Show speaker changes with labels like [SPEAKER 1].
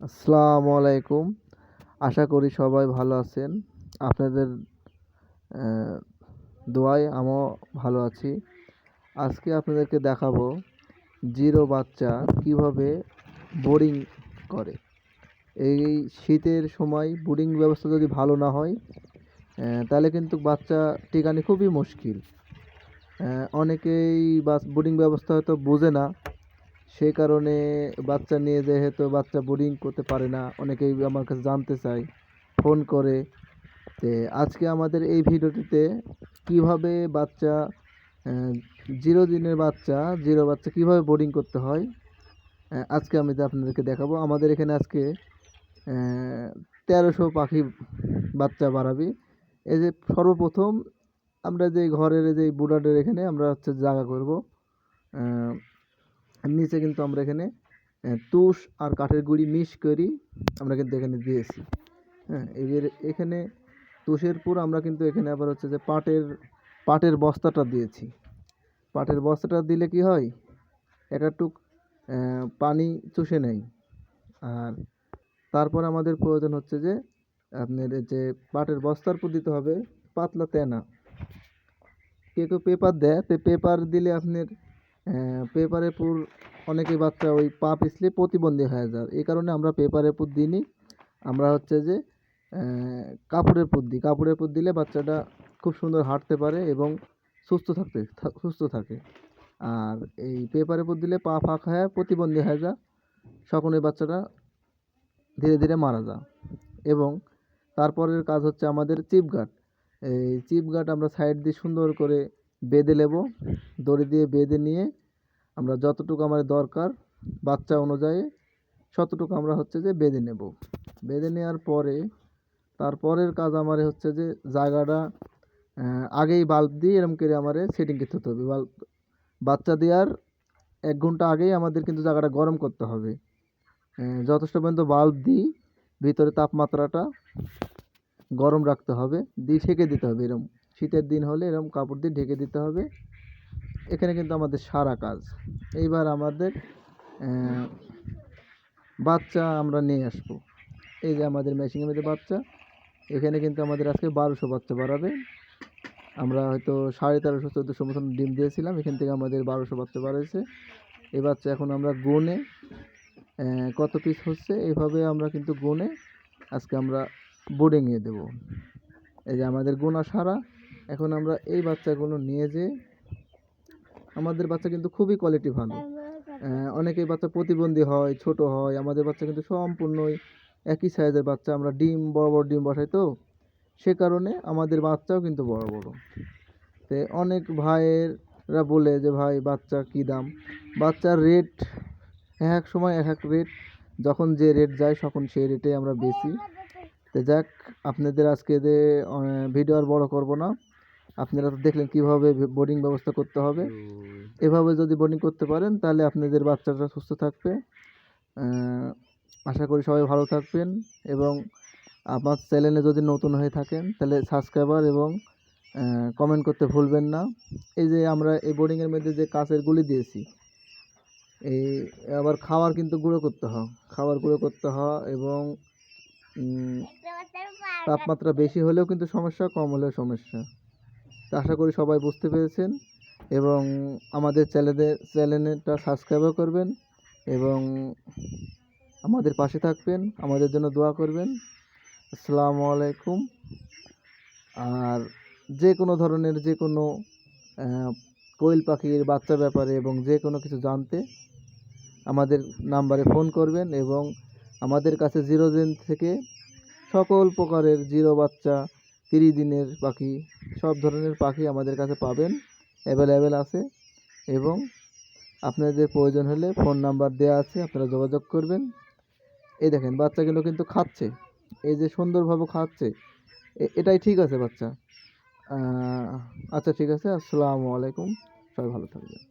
[SPEAKER 1] আসসালামু আলাইকুম আশা করি সবাই ভালো আছেন। আপনাদের দোয়ায় আমিও ভালো আছি। আজকে আপনাদেরকে দেখাবো জিরো বাচ্চা কীভাবে বোরিং করে। এই শীতের সময় বোরিং ব্যবস্থা যদি ভালো না হয় তাহলে কিন্তু বাচ্চা টিকানি খুবই মুশকিল। অনেকেই বাস বোর্ডিং ব্যবস্থা হয়তো বোঝে না সেই কারণে বাচ্চা নিয়ে যেহেতু বাচ্চা বোর্ডিং করতে পারে না, অনেকেই আমার কাছে জানতে চায়। ফোন করে তে আজকে আমাদের এই ভিডিওটিতে কীভাবে বাচ্চা জিরো দিনের বাচ্চা জিরো বাচ্চা কীভাবে বোর্ডিং করতে হয় আজকে আমি আপনাদেরকে দেখাবো। আমাদের এখানে আজকে তেরোশো পাখি বাচ্চা বাড়াবি। এই যে সর্বপ্রথম আমরা যে ঘরের যে বুডারের এখানে আমরা হচ্ছে জায়গা করব। নিচে কিন্তু আমরা এখানে তুষ আর কাঠের গুঁড়ি মিশ করি, আমরা কিন্তু এখানে দিয়েছি। হ্যাঁ এখানে তুষের পুর আমরা কিন্তু এখানে আবার হচ্ছে যে পাটের পাটের বস্তাটা দিয়েছি। পাটের বস্তাটা দিলে কি হয়? একাটুক পানি চুষে নেয় আর তারপর আমাদের প্রয়োজন হচ্ছে যে আপনার যে পাটের বস্তার উপর দিতে হবে পাতলা তেনা। কেউ কেউ পেপার দেয়, তো পেপার দিলে আপনার পেপারের পুর অনেকে বাচ্চা ওই পা পিছলে প্রতিবন্ধী হয়ে যায়। এই কারণে আমরা পেপারের পুর দিইনি। আমরা হচ্ছে যে কাপড়ের পুর দিই। কাপড়ের পুর দিলে বাচ্চাটা খুব সুন্দর হাঁটতে পারে এবং সুস্থ থাকতে সুস্থ থাকে। আর এই পেপারের পুর দিলে পা ফাঁক হয়ে প্রতিবন্ধী হয়ে যায়। এই বাচ্চাটা ধীরে ধীরে মারা যায়। এবং তারপরের কাজ হচ্ছে আমাদের চিপ গার্ড এই চিপ গার্ড আমরা সাইড দিয়ে সুন্দর করে বেঁধে নেব, দড়ি দিয়ে বেঁধে নিয়ে আমরা যতটুকু আমাদের দরকার বাচ্চা অনুযায়ী ততটুকু আমরা হচ্ছে যে বেঁধে নেব। বেঁধে নেওয়ার পরে তারপরের কাজ আমার হচ্ছে যে জায়গাটা আগেই বাল্ব দিয়ে এরকম করে আমার সেটিং করতে হবে। বাল্ব, বাচ্চা দেওয়ার এক ঘণ্টা আগেই আমাদের কিন্তু জায়গাটা গরম করতে হবে। যথেষ্ট পর্যন্ত বাল্ব দিই, ভিতরে তাপমাত্রাটা গরম রাখতে হবে, দিয়ে ঢেকে দিতে হবে এরকম শীতের দিন হলে এরকম কাপড় দিয়ে ঢেকে দিতে হবে। এখানে কিন্তু আমাদের সারা কাজ। এইবার আমাদের বাচ্চা আমরা নিয়ে আসব। এই যে আমাদের মেশিনের মধ্যে বাচ্চা। এখানে কিন্তু আমাদের আজকে বারোশো বাচ্চা বাড়াবে। আমরা হয়তো সাড়ে তেরোশো, চোদ্দোশো মতন ডিম দিয়েছিলাম। এখান থেকে আমাদের বারোশো বাচ্চা বাড়াইছে। এই বাচ্চা এখন আমরা গুনে কত পিস হচ্ছে এইভাবে আমরা কিন্তু গুনে আজকে আমরা বোর্ডিংয়ে দেবো। এই যে আমাদের গোনা সারা। এখন আমরা এই বাচ্চাগুলো নিয়ে যেয়ে, আমাদের বাচ্চা কিন্তু খুবই কোয়ালিটি ভালো। অনেকেই বাচ্চা প্রতিবন্ধী হয়, ছোট হয়, আমাদের বাচ্চা কিন্তু সম্পূর্ণই একই সাইজের বাচ্চা। আমরা ডিম, বড় বড় ডিম বসাই তো, সে কারণে আমাদের বাচ্চাও কিন্তু বড় বড়। তে অনেক ভাইয়েরা বলে যে, ভাই, বাচ্চা কী দাম? বাচ্চার রেট এক এক সময় এক এক রেট যখন যে রেট যায়, তখন সেই রেটে আমরা বেশি তো যাক, আপনাদের আজকে যে ভিডিও আর বড় করব না। আপনারা তো দেখলেন কীভাবে বোর্ডিং ব্যবস্থা করতে হবে। এভাবে যদি বোর্ডিং করতে পারেন তাহলে আপনাদের বাচ্চাটা সুস্থ থাকবে। আশা করি সবাই ভালো থাকবেন এবং আমার চ্যানেলে যদি নতুন হয়ে থাকেন তাহলে সাবস্ক্রাইবার এবং কমেন্ট করতে ভুলবেন না। এই যে আমরা এই বোর্ডিংয়ের মধ্যে যে কাঁচের গুলি দিয়েছি এই আবার খাওয়ার কিন্তু গুঁড়ো করতে হয়। খাবার গুঁড়ো করতে হয় এবং তাপমাত্রা বেশি হলেও কিন্তু সমস্যা কম হলেও সমস্যা। আশা করি সবাই বুঝতে পেরেছেন এবং আমাদের চ্যানেলের চ্যানেলটা সাবস্ক্রাইবও করবেন এবং আমাদের পাশে থাকবেন, আমাদের জন্য দোয়া করবেন। আসসালামু আলাইকুম। আর যে কোনো ধরনের যে কোনো কোয়েল পাখির বাচ্চা ব্যাপারে এবং যে কোনো কিছু জানতে আমাদের নাম্বারে ফোন করবেন এবং আমাদের কাছে জিরো দিন থেকে সকল প্রকারের জিরো বাচ্চা তিরিশ দিনের পাখি, সব ধরনের পাখি আমাদের কাছে পাবেন অ্যাভেলেবেল আছে এবং আপনাদের প্রয়োজন হলে ফোন নাম্বার দেওয়া আছে, আপনারা যোগাযোগ করবেন। এই দেখেন, বাচ্চাগুলো কিন্তু খাচ্ছে। এই যে সুন্দরভাবে খাচ্ছে। এটাই ঠিক আছে বাচ্চা। আচ্ছা ঠিক আছে, আসসালামু আলাইকুম। সবাই ভালো থাকবেন।